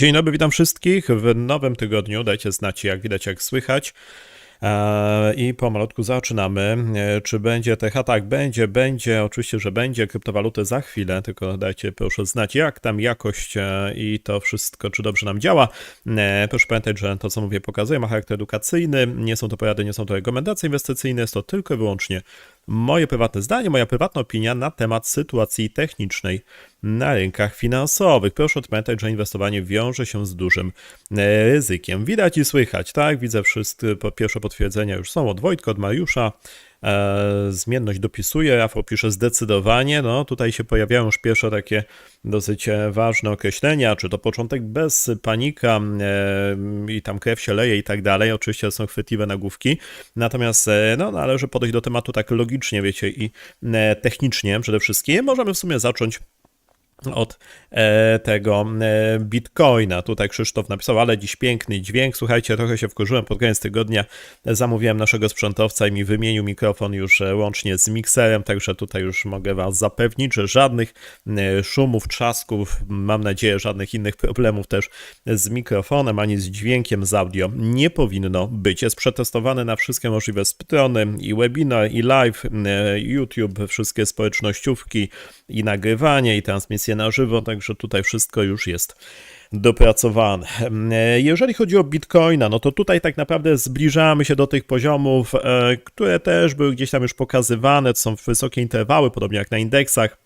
Dzień dobry, witam wszystkich w nowym tygodniu. Dajcie znać, jak widać, jak słychać. E, I pomalutku zaczynamy. E, Czy będzie TH? Tak, będzie, będzie. Oczywiście, że będzie. Kryptowaluty za chwilę, tylko dajcie proszę znać, jak tam jakość e, i to wszystko, czy dobrze nam działa. Proszę pamiętać, że to, co mówię, pokazuję, ma charakter edukacyjny. Nie są to porady, nie są to rekomendacje inwestycyjne. Jest to tylko i wyłącznie moje prywatne zdanie, moja prywatna opinia na temat sytuacji technicznej na rynkach finansowych. Proszę pamiętać, że inwestowanie wiąże się z dużym e, ryzykiem. Widać i słychać, tak? Widzę wszystkie pierwsze potwierdzenia już są od Wojtka, od Mariusza. E, zmienność dopisuje, Rafał pisze zdecydowanie. No tutaj się pojawiają już pierwsze takie dosyć e, ważne określenia, czy to początek bez panika e, i tam krew się leje i tak dalej. Oczywiście są chwytliwe nagłówki. Natomiast no, należy podejść do tematu tak logicznie, wiecie, i technicznie przede wszystkim. Możemy w sumie zacząć od e, tego e, Bitcoina. Tutaj Krzysztof napisał, ale dziś piękny dźwięk. Słuchajcie, trochę się wkurzyłem pod koniec tygodnia. Zamówiłem naszego sprzętowca i mi wymienił mikrofon już e, łącznie z mikserem, także tutaj już mogę Was zapewnić, że żadnych e, szumów, trzasków, mam nadzieję, żadnych innych problemów też z mikrofonem, ani z dźwiękiem z audio nie powinno być. Jest przetestowany na wszystkie możliwe strony i webinar, i live, e, YouTube, wszystkie społecznościówki, i nagrywanie, i transmisje na żywo, także tutaj wszystko już jest dopracowane. E, Jeżeli chodzi o Bitcoina, no to tutaj tak naprawdę zbliżamy się do tych poziomów, e, które też były gdzieś tam już pokazywane, to są wysokie interwały, podobnie jak na indeksach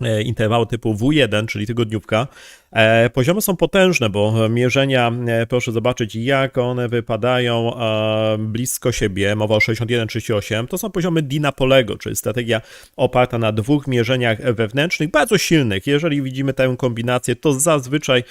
e, interwały typu W1, czyli tygodniówka. E, Poziomy są potężne, bo mierzenia, e, proszę zobaczyć, jak one wypadają e, blisko siebie. Mowa o 61-38. To są poziomy Dinapolego, czyli strategia oparta na dwóch mierzeniach wewnętrznych, bardzo silnych. Jeżeli widzimy tę kombinację, to zazwyczaj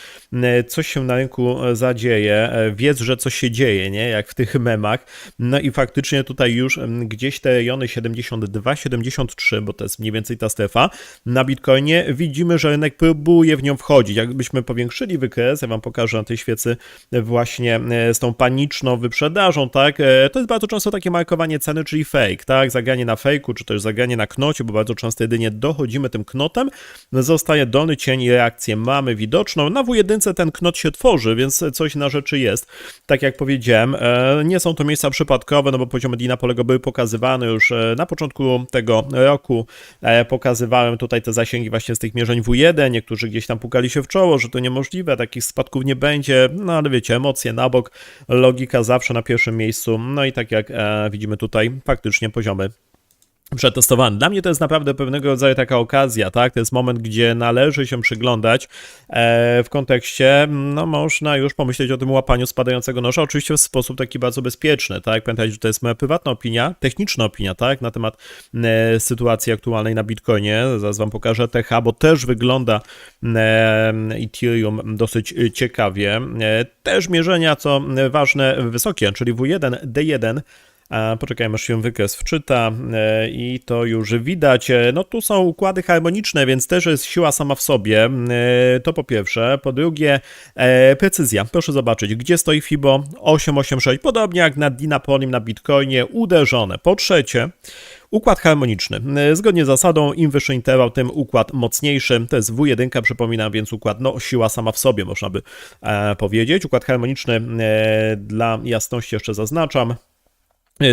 coś się na rynku zadzieje. Wiedz, że coś się dzieje, nie? Jak w tych memach. No i faktycznie tutaj już gdzieś te rejony 72-73, bo to jest mniej więcej ta strefa, na Bitcoinie widzimy, że rynek próbuje w nią wchodzić. Jakbyśmy powiększyli wykres, ja wam pokażę na tej świecy właśnie e, z tą paniczną wyprzedażą, tak, e, to jest bardzo często takie markowanie ceny, czyli fake, tak, zagranie na fejku, czy też zagranie na knocie, bo bardzo często jedynie dochodzimy tym knotem, zostaje dolny cień i reakcję mamy widoczną. Na W1 ten knot się tworzy, więc coś na rzeczy jest. Tak jak powiedziałem, e, nie są to miejsca przypadkowe, no bo poziomy Dinapolego były pokazywane już e, na początku tego roku. E, Pokazywałem tutaj te zasięgi właśnie z tych mierzeń W1. Niektórzy gdzieś tam pukali się w czoło, że to niemożliwe, takich spadków nie będzie. No ale wiecie, emocje na bok, logika zawsze na pierwszym miejscu. No i tak jak e, widzimy tutaj, faktycznie poziomy przetestowany. Dla mnie to jest naprawdę pewnego rodzaju taka okazja, tak? To jest moment, gdzie należy się przyglądać e, w kontekście, no można już pomyśleć o tym łapaniu spadającego noża, oczywiście w sposób taki bardzo bezpieczny, tak? Pamiętajcie, że to jest moja prywatna opinia, techniczna opinia, tak? Na temat e, sytuacji aktualnej na Bitcoinie. Zaraz wam pokażę TH, bo też wygląda e, Ethereum dosyć ciekawie. Też mierzenia, co ważne, wysokie, czyli W1, D1, a Poczekajmy, aż się wykres wczyta e, i to już widać. E, No tu są układy harmoniczne, więc też jest siła sama w sobie. E, To po pierwsze. Po drugie, precyzja. Proszę zobaczyć, gdzie stoi FIBO 886, podobnie jak na Dinapolim na Bitcoinie, uderzone. Po trzecie, Układ harmoniczny. Zgodnie z zasadą, im wyższy interwał, tym układ mocniejszy. To jest W1, przypominam, więc układ, no siła sama w sobie, można by powiedzieć. Układ harmoniczny, dla jasności jeszcze zaznaczam,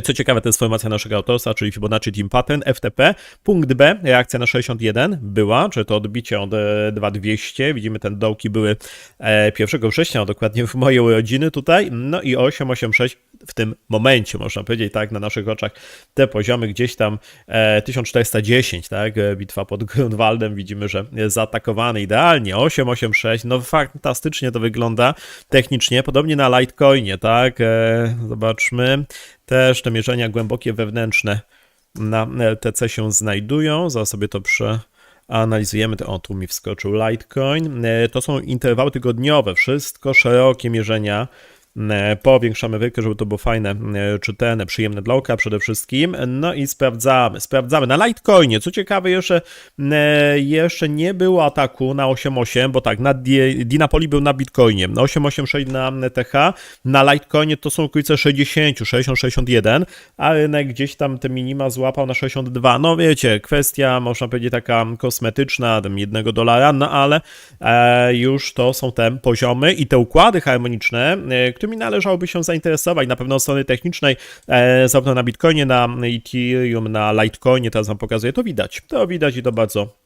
co ciekawe, to jest formacja naszego autorstwa, czyli Fibonacci Team Pattern, FTP. Punkt B, reakcja na 61 była, czy to odbicie od e, 2200. Widzimy, te dołki były e, 1 września, dokładnie w mojej urodziny tutaj. No i 886 w tym momencie, można powiedzieć, tak, na naszych oczach te poziomy gdzieś tam e, 1410, tak, e, bitwa pod Grunwaldem, widzimy, że zaatakowany idealnie, 886, no fantastycznie to wygląda technicznie, podobnie na Litecoinie, tak, e, zobaczmy, też te mierzenia głębokie wewnętrzne na LTC się znajdują, zaraz sobie to prze analizujemy. O, tu mi wskoczył Litecoin. E, To są interwały tygodniowe, wszystko szerokie mierzenia powiększamy wyrkę, żeby to było fajne, e, czytelne, przyjemne dla oka przede wszystkim. No i sprawdzamy, sprawdzamy. Na Litecoinie, co ciekawe, jeszcze, e, jeszcze nie było ataku na 8.8, bo tak, na Di- Dinapoli był na Bitcoinie, na 8.86 na TH, na Litecoinie to są okolice 60, 60, 61, a rynek gdzieś tam te minima złapał na 62. No wiecie, kwestia, można powiedzieć, taka kosmetyczna, jednego dolara, no ale e, już to są te poziomy i te układy harmoniczne, e, którymi należałoby się zainteresować. Na pewno od strony technicznej, e, zarówno na Bitcoinie, na Ethereum, na Litecoinie, teraz wam pokazuję, to widać. To widać i to bardzo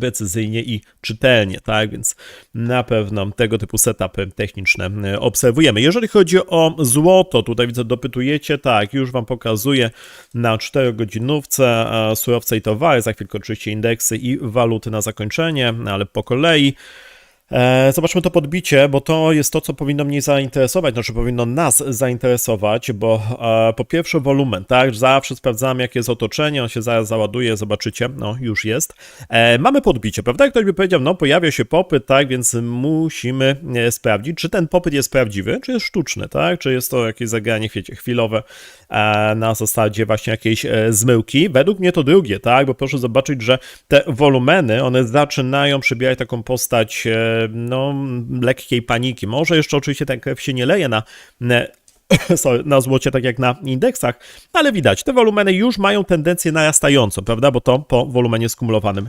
precyzyjnie i czytelnie, tak? Więc na pewno tego typu setupy techniczne e, obserwujemy. Jeżeli chodzi o złoto, tutaj widzę, dopytujecie, tak, już Wam pokazuję na 4-godzinówce e, surowce i towary, za chwilkę oczywiście indeksy i waluty na zakończenie, ale po kolei. E, Zobaczmy to podbicie, bo to jest to, co powinno mnie zainteresować, znaczy powinno nas zainteresować, bo e, po pierwsze wolumen, tak? Zawsze sprawdzamy, jakie jest otoczenie, on się zaraz załaduje, zobaczycie, no już jest. E, mamy podbicie, prawda? Ktoś by powiedział, no pojawia się popyt, tak? Więc musimy sprawdzić, czy ten popyt jest prawdziwy, czy jest sztuczny, tak? Czy jest to jakieś zagranie, wiecie, chwilowe na zasadzie właśnie jakiejś zmyłki. Według mnie to drugie, tak? Bo proszę zobaczyć, że te wolumeny, one zaczynają przybierać taką postać, no, lekkiej paniki. Może jeszcze oczywiście ten krew się nie leje na, na złocie, tak jak na indeksach, ale widać, te wolumeny już mają tendencję narastającą, prawda? Bo to po wolumenie skumulowanym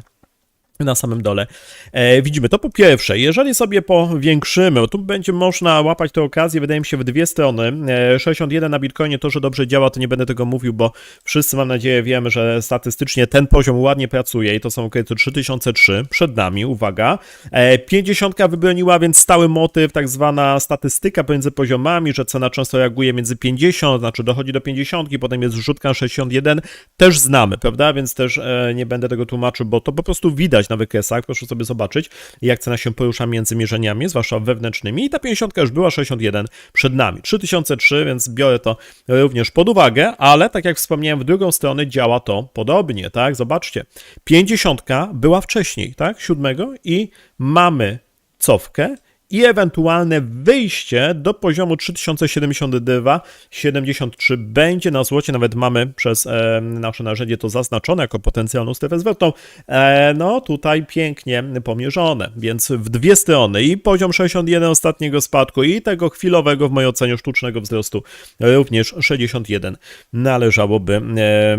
na samym dole. E, widzimy to po pierwsze, jeżeli sobie powiększymy, tu będzie można łapać tę okazję, wydaje mi się, w dwie strony. E, 61 na Bitcoinie, to, że dobrze działa, to nie będę tego mówił, bo wszyscy, mam nadzieję, wiemy, że statystycznie ten poziom ładnie pracuje i to są okresy 3003 przed nami, uwaga. E, 50 wybroniła więc stały motyw, tak zwana statystyka pomiędzy poziomami, że cena często reaguje między 50, znaczy dochodzi do 50, potem jest zrzutka na 61, też znamy, prawda, więc też e, nie będę tego tłumaczył, bo to po prostu widać na wykresach, proszę sobie zobaczyć, jak cena się porusza między mierzeniami, zwłaszcza wewnętrznymi. I ta 50 już była 61 przed nami, 3003, więc biorę to również pod uwagę, ale tak jak wspomniałem, w drugą stronę działa to podobnie, tak, zobaczcie, 50 była wcześniej, tak, 7 i mamy cofkę i ewentualne wyjście do poziomu 3072 73 będzie na złocie, nawet mamy przez e, nasze narzędzie to zaznaczone jako potencjalną strefę zwrotną, e, no tutaj pięknie pomierzone, więc w dwie strony i poziom 61 ostatniego spadku i tego chwilowego w mojej ocenie sztucznego wzrostu również 61 należałoby e,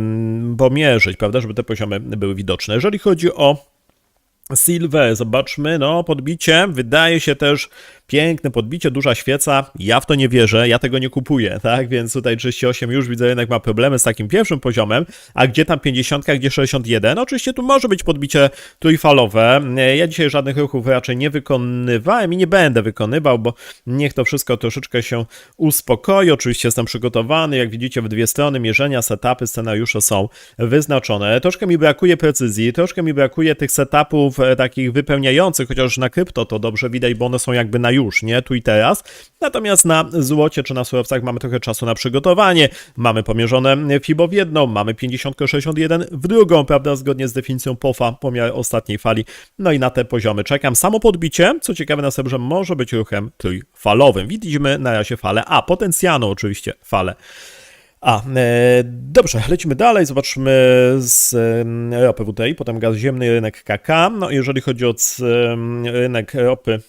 pomierzyć, prawda, żeby te poziomy były widoczne. Jeżeli chodzi o Silver, zobaczmy, no podbicie, wydaje się też piękne podbicie, duża świeca, ja w to nie wierzę, ja tego nie kupuję, tak, więc tutaj 38 już widzę jednak ma problemy z takim pierwszym poziomem, a gdzie tam 50, gdzie 61, no, oczywiście tu może być podbicie trójfalowe, ja dzisiaj żadnych ruchów raczej nie wykonywałem i nie będę wykonywał, bo niech to wszystko troszeczkę się uspokoi, oczywiście jestem przygotowany, jak widzicie w dwie strony mierzenia, setupy, scenariusze są wyznaczone, troszkę mi brakuje precyzji, troszkę mi brakuje tych setupów e, takich wypełniających, chociaż na krypto to dobrze widać, bo one są jakby na już, nie? Tu i teraz. Natomiast na złocie czy na surowcach mamy trochę czasu na przygotowanie. Mamy pomierzone FIBO w jedną, mamy 50-61 w drugą, prawda? Zgodnie z definicją POFA, pomiar ostatniej fali. No i na te poziomy czekam. Samo podbicie, co ciekawe na że może być ruchem trójfalowym. Widzimy na razie falę A, potencjalną oczywiście falę. A, e, dobrze, lecimy dalej, zobaczmy z e, ropy WTI, potem gaz ziemny, rynek KK. No jeżeli chodzi o c, rynek ropy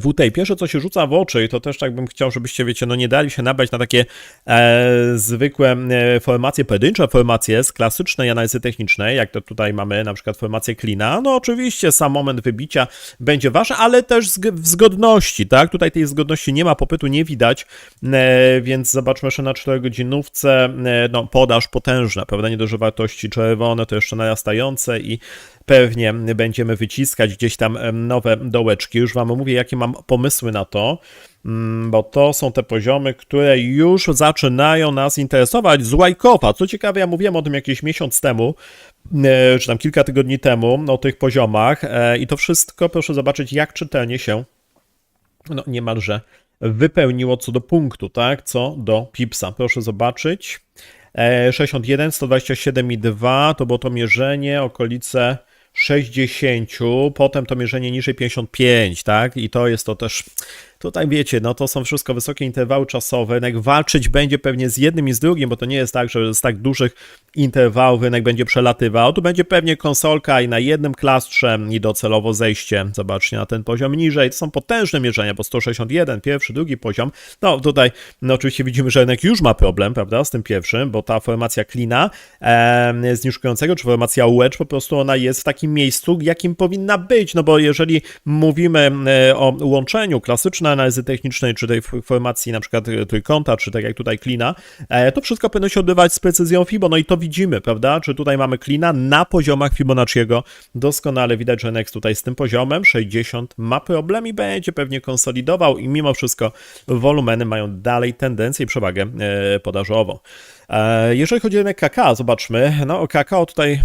WTI. Pierwsze, co się rzuca w oczy, i to też tak bym chciał, żebyście, wiecie, no nie dali się nabrać na takie e, zwykłe e, formacje, pojedyncze formacje z klasycznej analizy technicznej, jak to tutaj mamy na przykład formację Klina. No oczywiście sam moment wybicia będzie wasz, ale też w zgodności, tak? Tutaj tej zgodności nie ma, popytu nie widać, e, więc zobaczmy jeszcze na 4 godzinówce, e, no podaż potężna, prawda? Nie dość, że wartości czerwone, to jeszcze narastające i pewnie będziemy wyciskać gdzieś tam nowe dołeczki. Już Wam mówię, jakie mam pomysły na to, mm, bo to są te poziomy, które już zaczynają nas interesować z Łajkowa. Co ciekawe, ja mówiłem o tym jakiś miesiąc temu, e, czy tam kilka tygodni temu, o tych poziomach e, i to wszystko, proszę zobaczyć, jak czytelnie się no niemalże wypełniło co do punktu, tak? Co do pipsa. Proszę zobaczyć. E, 61, 127,2 to było to mierzenie, okolice 60, potem to mierzenie niżej 55, tak? I to jest to też tutaj wiecie, no to są wszystko wysokie interwały czasowe, rynek walczyć będzie pewnie z jednym i z drugim, bo to nie jest tak, że z tak dużych interwałów rynek będzie przelatywał, tu będzie pewnie konsolka i na jednym klastrze i docelowo zejście, zobaczcie na ten poziom niżej, to są potężne mierzenia, bo 161, pierwszy, drugi poziom, no tutaj no oczywiście widzimy, że rynek już ma problem, prawda, z tym pierwszym, bo ta formacja klina e, zniżkującego, czy formacja wedge, po prostu ona jest w takim miejscu, jakim powinna być, no bo jeżeli mówimy e, o łączeniu analizy technicznej, czy tej formacji na przykład e, trójkąta, czy tak jak tutaj klina, e, to wszystko powinno się odbywać z precyzją FIBO, no i to widzimy, prawda, czy tutaj mamy klina na poziomach Fibonacciego, doskonale widać, że Next tutaj z tym poziomem. 60 ma problem i będzie pewnie konsolidował i mimo wszystko wolumeny mają dalej tendencję i przewagę e, podażową. Jeżeli chodzi o rynek KK, zobaczmy, no o KKO tutaj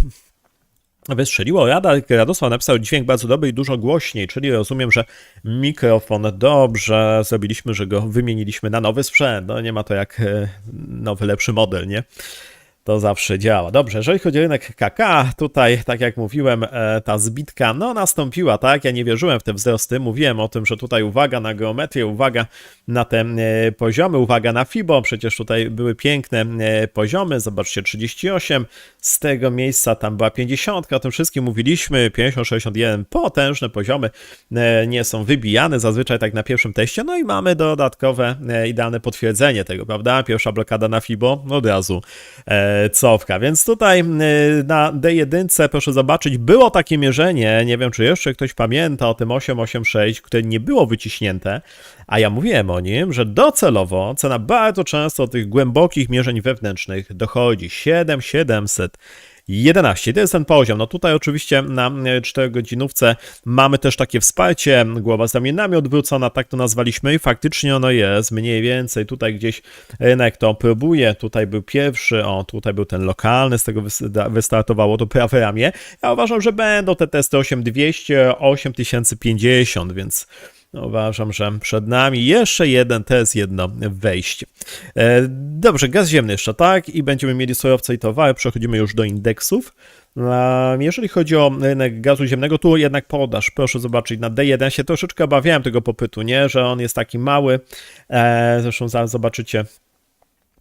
wystrzeliło. Rada, Radosław napisał dźwięk bardzo dobry i dużo głośniej, czyli rozumiem, że mikrofon dobrze zrobiliśmy, że go wymieniliśmy na nowy sprzęt. No nie ma to jak e, nowy, lepszy model, nie? To zawsze działa. Dobrze, jeżeli chodzi o rynek KK, tutaj, tak jak mówiłem, e, ta zbitka, no nastąpiła, tak? Ja nie wierzyłem w te wzrosty. Mówiłem o tym, że tutaj uwaga na geometrię, uwaga na te e, poziomy, uwaga na FIBO. Przecież tutaj były piękne e, poziomy. Zobaczcie, 38. Z tego miejsca tam była 50. O tym wszystkim mówiliśmy. 50, 61. Potężne poziomy nie są wybijane zazwyczaj tak na pierwszym teście. No i mamy dodatkowe, idealne potwierdzenie tego, prawda? Pierwsza blokada na FIBO od razu. Cofka. Więc tutaj y, na D1 proszę zobaczyć, było takie mierzenie, nie wiem czy jeszcze ktoś pamięta o tym 886, które nie było wyciśnięte, a ja mówiłem o nim, że docelowo cena bardzo często tych głębokich mierzeń wewnętrznych dochodzi. 7700 11. To jest ten poziom. No tutaj oczywiście na 4 godzinówce mamy też takie wsparcie, głowa z ramionami odwrócona, tak to nazwaliśmy i faktycznie ono jest mniej więcej. Tutaj gdzieś rynek to próbuje. Tutaj był pierwszy, o tutaj był ten lokalny, z tego wys- wystartowało to prawe ramię. Ja uważam, że będą te testy 8200, 8050, więc uważam, że przed nami jeszcze jeden test, jedno wejście. E, dobrze, gaz ziemny jeszcze, tak? I będziemy mieli surowce i towary. Przechodzimy już do indeksów. Jeżeli chodzi o rynek gazu ziemnego, tu jednak podaż. Proszę zobaczyć, na D1 się troszeczkę obawiałem tego popytu, nie? Że on jest taki mały. E, Zresztą zaraz zobaczycie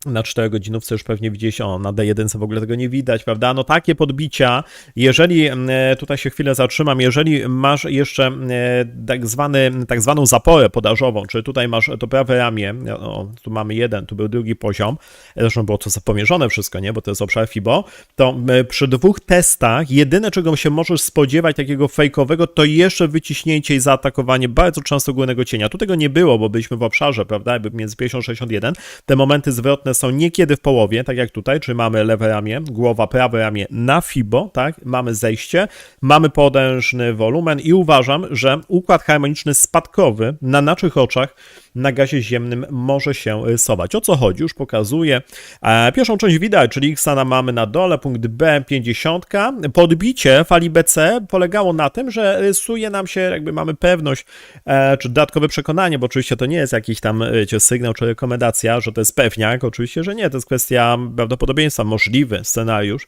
na 4 godzinówce już pewnie widzieliście, o na D1 w ogóle tego nie widać, prawda? No takie podbicia, jeżeli e, tutaj się chwilę zatrzymam, jeżeli masz jeszcze e, tak, zwany, tak zwaną zaporę podażową, czyli tutaj masz to prawe ramię, o, tu mamy jeden, tu był drugi poziom, zresztą było to zapomierzone wszystko, nie? Bo to jest obszar FIBO, to e, przy dwóch testach jedyne czego się możesz spodziewać takiego fejkowego, to jeszcze wyciśnięcie i zaatakowanie bardzo często górnego cienia. Tu tego nie było, bo byliśmy w obszarze, prawda? Między 50 a 61. Te momenty zwrotne są niekiedy w połowie, tak jak tutaj, czyli mamy lewe ramię, głowa, prawe ramię na FIBO, tak? Mamy zejście, mamy potężny wolumen i uważam, że układ harmoniczny spadkowy na naszych oczach na gazie ziemnym może się rysować. O co chodzi? Już pokazuję. E, Pierwszą część widać, czyli X mamy na dole, punkt B 50. Podbicie fali BC polegało na tym, że rysuje nam się, jakby mamy pewność, e, czy dodatkowe przekonanie, bo oczywiście to nie jest jakiś tam wiecie, sygnał czy rekomendacja, że to jest pewniak. Oczywiście, że nie, to jest kwestia prawdopodobieństwa, możliwy scenariusz.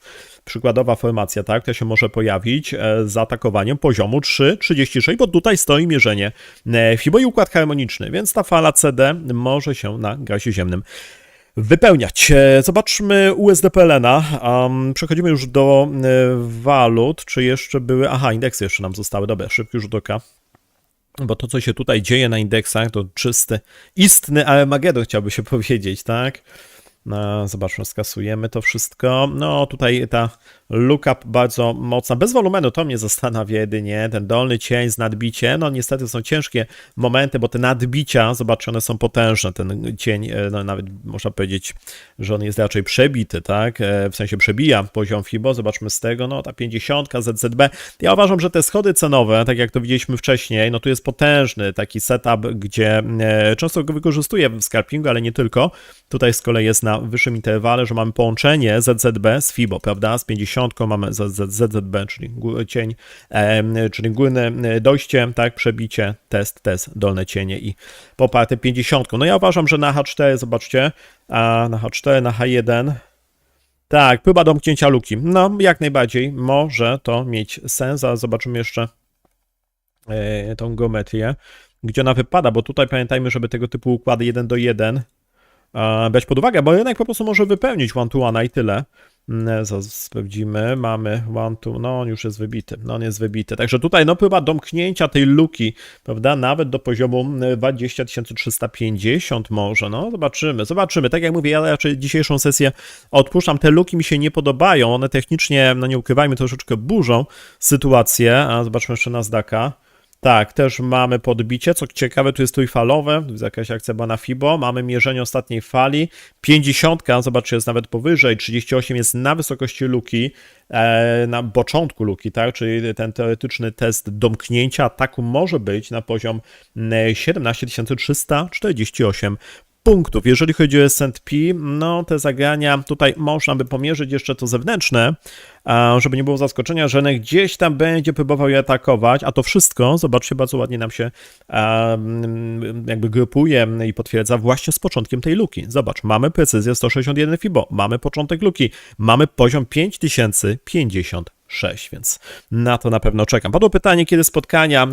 Przykładowa formacja, tak, to się może pojawić e, z atakowaniem poziomu 3,36, bo tutaj stoi mierzenie e, FIBO i układ harmoniczny, więc ta fala CD może się na gazie ziemnym wypełniać. E, Zobaczmy USDPLN-a. Przechodzimy już do walut. Czy jeszcze były. Aha, indeksy jeszcze nam zostały. Dobra, szybki rzut oka. Bo to, co się tutaj dzieje na indeksach, to czysty, istny Armagedon, chciałby się powiedzieć, tak? Zobaczmy, skasujemy to wszystko. No, tutaj ta lookup bardzo mocna, bez wolumenu, to mnie zastanawia jedynie, ten dolny cień z nadbiciem, no niestety są ciężkie momenty, bo te nadbicia, zobaczcie, one są potężne, ten cień, e, no nawet można powiedzieć, że on jest raczej przebity, tak, E, w sensie przebija poziom FIBO, zobaczmy z tego, no ta 50 ZZB, ja uważam, że te schody cenowe, tak jak to widzieliśmy wcześniej, no tu jest potężny taki setup, gdzie e, często go wykorzystuję w scalpingu, ale nie tylko, tutaj z kolei jest na wyższym interwale, że mamy połączenie ZZB z FIBO, prawda, z 50 mamy ZZB, czyli cień, czyli górne dojście, tak, przebicie, test, test, dolne cienie i poparte 50. No ja uważam, że na H4, zobaczcie, a na H4, na H1, tak, próba domknięcia luki. No, jak najbardziej może to mieć sens, a zobaczymy jeszcze e, tą geometrię. gdzie ona wypada, bo tutaj pamiętajmy, żeby tego typu układy 1 do 1 e, brać pod uwagę, bo rynek po prostu może wypełnić one to one i tyle. Mm, sprawdzimy, mamy one to, no on już jest wybity, no on jest wybity. Także tutaj no próba domknięcia tej luki, prawda, nawet do poziomu mm, 20 350 może, no zobaczymy, zobaczymy. Tak jak mówię, ja raczej dzisiejszą sesję odpuszczam, te luki mi się nie podobają, one technicznie, no nie ukrywajmy, troszeczkę burzą sytuację, a zobaczmy jeszcze Nasdaqa. Tak, też mamy podbicie. Co ciekawe, tu jest trójfalowe, jest jakaś akcja na FIBO. Mamy mierzenie ostatniej fali. 50, zobaczcie, jest nawet powyżej. 38 jest na wysokości luki, e, na początku luki, tak? Czyli ten teoretyczny test domknięcia ataku może być na poziom mm, 17 348 punktów. Jeżeli chodzi o S&P, no te zagrania tutaj można by pomierzyć jeszcze to zewnętrzne, żeby nie było zaskoczenia, że gdzieś tam będzie próbował je atakować, a to wszystko, zobaczcie, bardzo ładnie nam się jakby grupuje i potwierdza właśnie z początkiem tej luki. Zobacz, mamy precyzję 161 FIBO, mamy początek luki, mamy poziom 5050 6, więc na to na pewno czekam. Padło pytanie, kiedy spotkania e,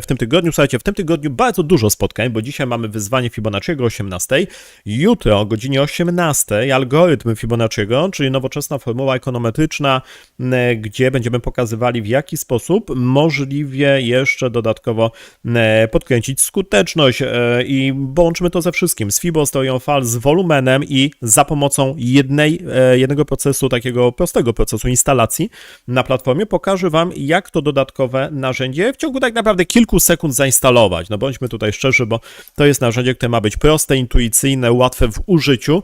w tym tygodniu. Słuchajcie, w tym tygodniu bardzo dużo spotkań, bo dzisiaj mamy wyzwanie Fibonacciego o 18, jutro o godzinie 18 algorytm Fibonacciego, czyli nowoczesna formuła ekonometryczna, e, gdzie będziemy pokazywali w jaki sposób możliwie jeszcze dodatkowo e, podkręcić skuteczność i połączymy to ze wszystkim, z Fibo, teorią fal, z wolumenem i za pomocą jednej, jednego procesu, takiego prostego procesu instalacji na platformie, pokażę Wam, jak to dodatkowe narzędzie w ciągu tak naprawdę kilku sekund zainstalować. No bądźmy tutaj szczerzy, bo to jest narzędzie, które ma być proste, intuicyjne, łatwe w użyciu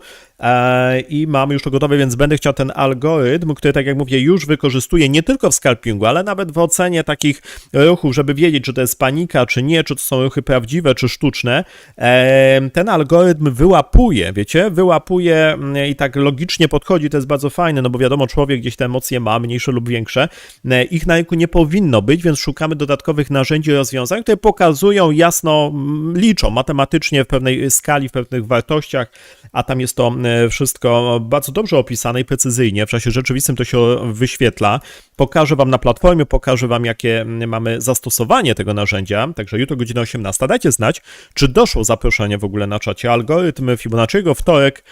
i mamy już to gotowe, więc będę chciał ten algorytm, który, tak jak mówię, już wykorzystuję nie tylko w scalpingu, ale nawet w ocenie takich ruchów, żeby wiedzieć, czy to jest panika, czy nie, czy to są ruchy prawdziwe, czy sztuczne. E, ten algorytm wyłapuje, wiecie, wyłapuje mm, i tak logicznie podchodzi, to jest bardzo fajne, no bo wiadomo, człowiek gdzieś te emocje ma, mniejsze lub większe. E, ich na rynku nie powinno być, więc szukamy dodatkowych narzędzi rozwiązań, które pokazują jasno, mm, liczą matematycznie w pewnej skali, w pewnych wartościach, a tam jest to e, wszystko bardzo dobrze opisane i precyzyjnie. W czasie rzeczywistym to się wyświetla. Pokażę Wam na platformie, pokażę Wam, jakie mm, mamy zastosowanie tego narzędzia. Także jutro godzina 18. Dajcie znać, czy doszło zaproszenie w ogóle na czacie. Algorytm Fibonacciego wtorek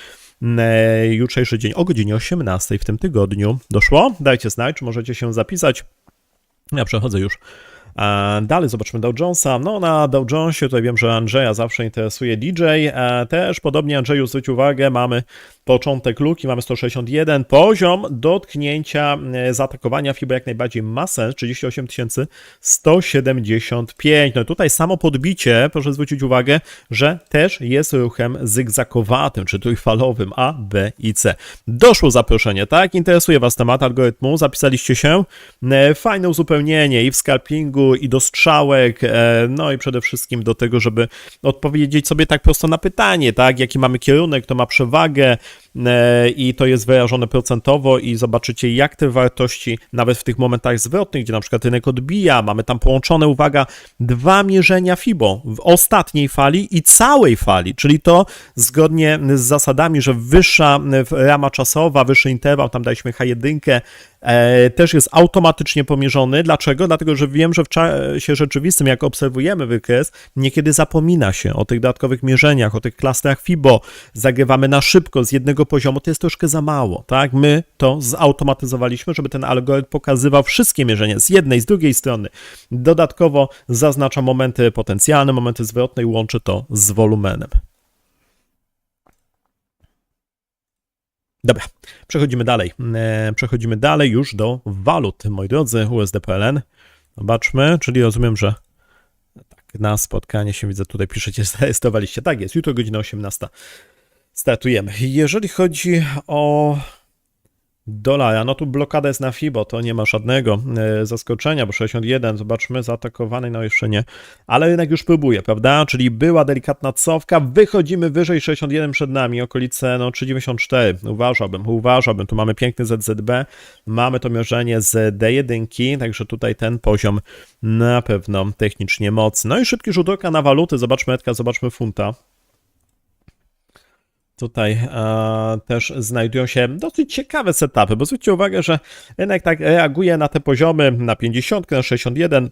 jutrzejszy dzień o godzinie 18 w tym tygodniu. Doszło? Dajcie znać, czy możecie się zapisać. Ja przechodzę już Dalej zobaczmy Dow Jonesa. No na Dow Jonesie tutaj wiem, że Andrzeja zawsze interesuje DJ. E, też podobnie Andrzeju zwróć uwagę, mamy początek luki, mamy 161, poziom dotknięcia e, zaatakowania FIBA jak najbardziej ma sens, 38 175. No tutaj samo podbicie, proszę zwrócić uwagę, że też jest ruchem zygzakowatym, czy trójfalowym A, B i C. Doszło zaproszenie, tak? Interesuje Was temat algorytmu, zapisaliście się? E, fajne uzupełnienie i w scalpingu, i do strzałek, e, no i przede wszystkim do tego, żeby odpowiedzieć sobie tak prosto na pytanie, tak? Jaki mamy kierunek, to ma przewagę, E, i to jest wyrażone procentowo i zobaczycie jak te wartości nawet w tych momentach zwrotnych, gdzie na przykład rynek odbija, mamy tam połączone, uwaga, dwa mierzenia FIBO w ostatniej fali i całej fali, czyli to zgodnie z zasadami, że wyższa rama czasowa, wyższy interwał, tam daliśmy H1, e, też jest automatycznie pomierzony. Dlaczego? Dlatego, że wiem, że czasie rzeczywistym, jak obserwujemy wykres, niekiedy zapomina się o tych dodatkowych mierzeniach, o tych klastrach FIBO, zagrywamy na szybko z jednego poziomu, to jest troszkę za mało, tak? My to zautomatyzowaliśmy, żeby ten algorytm pokazywał wszystkie mierzenia z jednej, z drugiej strony. Dodatkowo zaznacza momenty potencjalne, momenty zwrotne i łączy to z wolumenem. Dobra, przechodzimy dalej. E, przechodzimy dalej już do walut, moi drodzy, USDPLN. Zobaczmy, czyli rozumiem, że tak, na spotkanie się widzę, tutaj piszecie, zarejestrowaliście. Tak jest, jutro godzina 18 startujemy. Jeżeli chodzi o dolara, no tu blokada jest na FIBO, to nie ma żadnego e, zaskoczenia, bo 61, zobaczmy, zaatakowany, no jeszcze nie, ale rynek już próbuje, prawda, czyli była delikatna cofka, wychodzimy wyżej, 61 przed nami, okolice no 3,94, uważałbym, uważałbym, tu mamy piękny ZZB, mamy to mierzenie z D1, także tutaj ten poziom na pewno technicznie mocny. No i szybki rzut oka na waluty, zobaczmy Edka, zobaczmy funta. Tutaj e, też znajdują się dosyć ciekawe setupy, bo zwróćcie uwagę, że rynek tak reaguje na te poziomy na 50, na 61,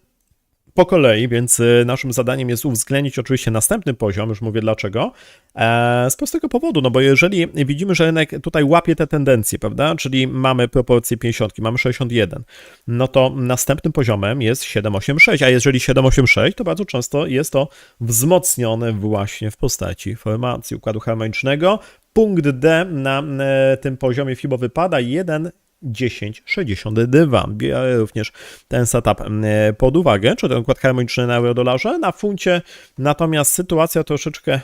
po kolei, więc y, naszym zadaniem jest uwzględnić oczywiście następny poziom, już mówię dlaczego. E, z prostego powodu, no bo jeżeli widzimy, że rynek tutaj łapie te tendencje, prawda, czyli mamy proporcje 50, mamy 61, no to następnym poziomem jest 786, a jeżeli 786, to bardzo często jest to wzmocnione właśnie w postaci formacji układu harmonicznego. Punkt D na e, tym poziomie FIBO wypada 1 10,62. Biorę również ten setup e, pod uwagę, czy ten układ harmoniczny na euro-dolarze. Na funcie natomiast sytuacja troszeczkę,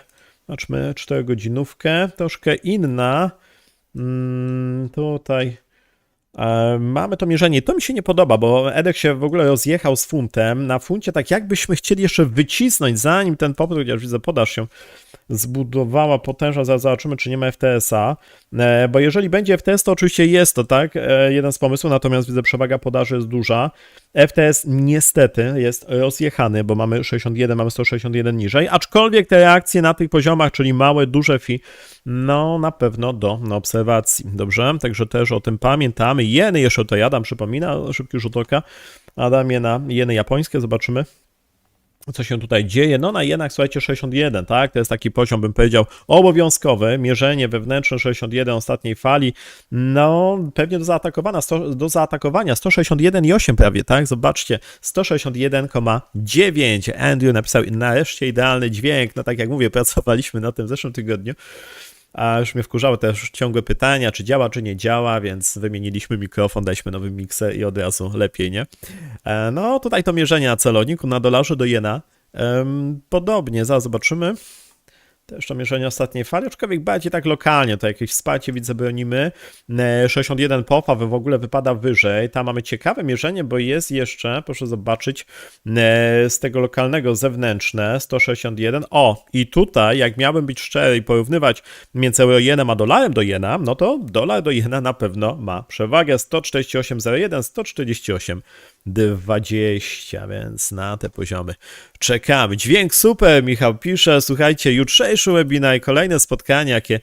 zobaczmy, 4 godzinówkę, troszkę inna. Mm, tutaj mamy to mierzenie. To mi się nie podoba, bo Edek się w ogóle rozjechał z funtem. Na funcie tak jakbyśmy chcieli jeszcze wycisnąć, zanim ten popyt, chociaż widzę, podaż się zbudowała potężna, zaraz zobaczymy, czy nie ma FTS-a, e, bo jeżeli będzie FTS, to oczywiście jest to, tak, e, jeden z pomysłów, natomiast widzę, przewaga podaży jest duża. FTS niestety jest rozjechany, bo mamy 61, mamy 161 niżej, aczkolwiek te reakcje na tych poziomach, czyli małe, duże fi, no na pewno do obserwacji, dobrze? Także też o tym pamiętamy. Jeny jeszcze to Adam przypomina, szybki rzut oka. Adam je na jeny japońskie, zobaczymy co się tutaj dzieje. No na jednak, słuchajcie, 61, tak? To jest taki poziom, bym powiedział, obowiązkowy. Mierzenie wewnętrzne 61 ostatniej fali. No, pewnie do zaatakowania, sto, do zaatakowania 161,8 prawie, tak? Zobaczcie, 161,9. Andrew napisał nareszcie idealny dźwięk. No tak jak mówię, pracowaliśmy na tym w zeszłym tygodniu. A już mnie wkurzały też ciągłe pytania, czy działa, czy nie działa, więc wymieniliśmy mikrofon, daliśmy nowy mikser i od razu lepiej, nie? E, No, tutaj to mierzenie na celowniku, na dolarze do jena. Podobnie, zaraz zobaczymy. Też to mierzenie ostatniej fali, aczkolwiek bardziej tak lokalnie, to jakieś wsparcie widzę bronimy. E, 61 popa w ogóle wypada wyżej. Tam mamy ciekawe mierzenie, bo jest jeszcze, proszę zobaczyć, e, z tego lokalnego zewnętrzne 161. O, i tutaj, jak miałbym być szczery i porównywać między euro jenem a dolarem do jena, no to dolar do jena na pewno ma przewagę 148,01, 148. 20, więc na te poziomy czekamy. Dźwięk super, Michał pisze. Słuchajcie, jutrzejszy webinar i kolejne spotkania, jakie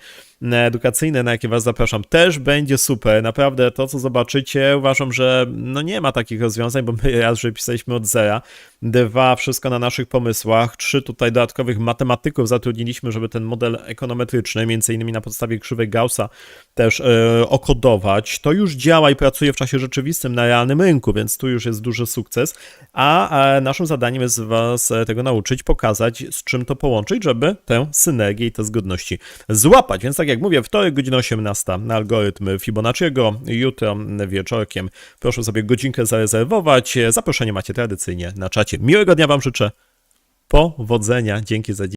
edukacyjne, na jakie Was zapraszam, też będzie super. Naprawdę to, co zobaczycie, uważam, że no nie ma takich rozwiązań, bo my raz, że pisaliśmy od zera, dwa, wszystko na naszych pomysłach, trzy tutaj dodatkowych matematyków zatrudniliśmy, żeby ten model ekonometryczny, między innymi na podstawie krzywej Gaussa, też e, okodować. To już działa i pracuje w czasie rzeczywistym na realnym rynku, więc tu już jest duży sukces, a e, naszym zadaniem jest Was e, tego nauczyć, pokazać, z czym to połączyć, żeby tę synergię i te zgodności złapać. Więc tak jak mówię, wtorek, godzina 18 na algorytm Fibonacciego, jutro wieczorkiem proszę sobie godzinkę zarezerwować. Zaproszenie macie tradycyjnie na czacie. Miłego dnia Wam życzę. Powodzenia. Dzięki za.